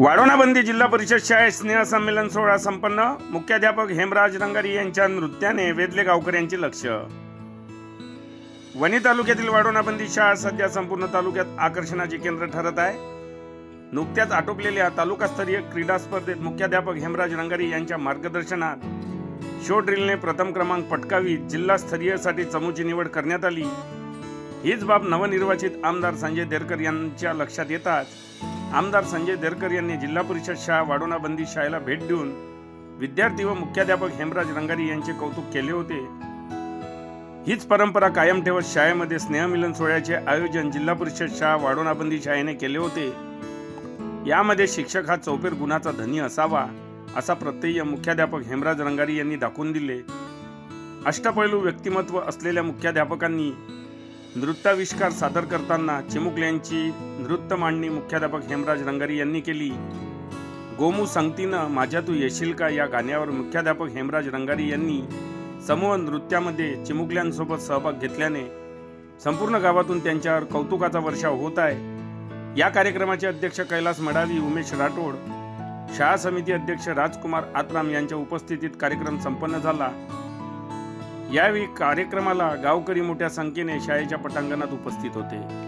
वाढोणाबंदी जिल्हा परिषद शाळेत स्नेह संमेलन सोहळा संपन्न. मुख्याध्यापक हेमराज रंगारी यांच्या नृत्याने वेदले गावकर यांचे लक्ष. वणी तालुक्यातील वाढोणाबंदी शाळा सध्या संपूर्ण तालुक्यात आकर्षणाचे केंद्र ठरत आहे. नुकत्याच आटोपलेल्या तालुकास्तरीय क्रीडा स्पर्धेत मुख्याध्यापक हेमराज रंगारी यांच्या मार्गदर्शनात शो ड्रिलने प्रथम क्रमांक पटकावीत जिल्हास्तरीयसाठी चमूची निवड करण्यात आली. हीच बाब नवनिर्वाचित आमदार संजय देरकर यांच्या लक्षात येताच आमदार संजय देरकर यांनी जिल्हा परिषद शाळा वाढोणा बंदी शाळेला भेट देऊन विद्यार्थी व मुख्याध्यापक हेमराज रंगारी यांचे कौतुक केले होते. हीच परंपरा कायम ठेवत शाळेमध्ये स्नेहमिलन सोहळ्याचे आयोजन जिल्हा परिषद शाळा वाढोणा बंदी शाळेने केले होते. यामध्ये शिक्षक हा चौफेर गुणाचा धनी असावा असा प्रत्यय मुख्याध्यापक हेमराज रंगारी यांनी दाखवून दिले. अष्टपैलू व्यक्तिमत्व असलेल्या मुख्याध्यापकांनी नृत्याविष्कार सादर करताना चिमुकल्यांची नृत्य मांडणी मुख्याध्यापक हेमराज रंगारी यांनी केली. गोमू संगतीनं माझ्या तू येशील का या गाण्यावर मुख्याध्यापक हेमराज रंगारी यांनी समूह नृत्यामध्ये चिमुकल्यांसोबत सहभाग घेतल्याने संपूर्ण गावातून त्यांच्यावर कौतुकाचा वर्षाव होत आहे. या कार्यक्रमाचे अध्यक्ष कैलास मडावी उमेश राठोड शाळा समिती अध्यक्ष राजकुमार आत्राम यांच्या उपस्थितीत कार्यक्रम संपन्न झाला. यावेळी कार्यक्रमाला गावकरी मोठ्या संख्येने शाळेच्या पटांगणात उपस्थित होते.